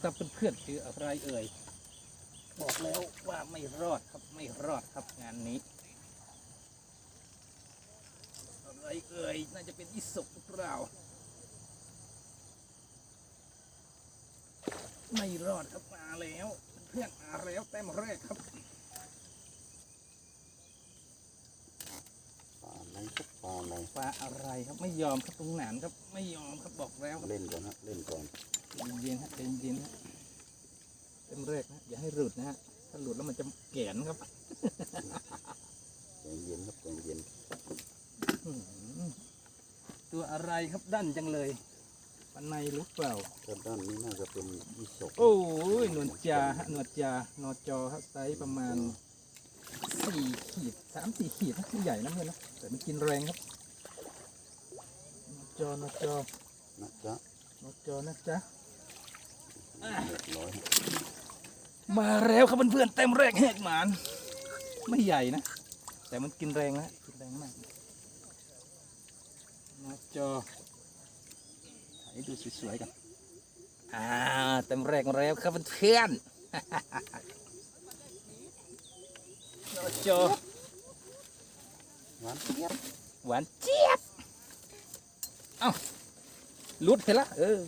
ครับเพื่อนๆคืออะไรเอ่ยบอกแล้วว่าไม่รอดครับไม่รอดครับงานนี้อะไรเอ่ยน่าจะเป็นอิสุกหรือเปล่าไม่รอดครับมาแล้วเพื่อนมาแล้วแต้มแรกครับปลาไหนครับปลาไหนปลาอะไรครับไม่ยอมครับตรงหนานครับไม่ยอมครับบอกแล้วครับเล่นก่อนฮะเล่นก่อน เย็นๆฮะเย็นๆฮะเต็มแรกนะอย่าให้หลุดนะฮะถ้าหลุดแล้วมันจะแกนครับใจเย็นครับใจเย็นอื้อหือตัวอะไรครับดันจังเลยปันในหรือเปล่าถ้าด้านนี้น่าจะเป็นยี่สกโอ้ยหนวดจาฮะหนวดจานอจอครับไซส์ประมาณสี่ขีดสามสี่ขีดนะไม่ใหญ่นะเพื่อนนะแต่มันกินแรงครับนอจอนอจอนะจ๊ะนอจอนะจ๊ะ มาแล้วครับเพื่อนๆเต็มแรกแหกหมาน ไม่ใหญ่นะ แต่มันกินแรงนะกินแรงมากมาจอให้ดูสวยๆกันอ่าเต็มแรกมาแล้วครับเพื่อนๆมาจอหวานเจี๊ยบหวานเจี๊ยบเอ้าลุดไปละเออ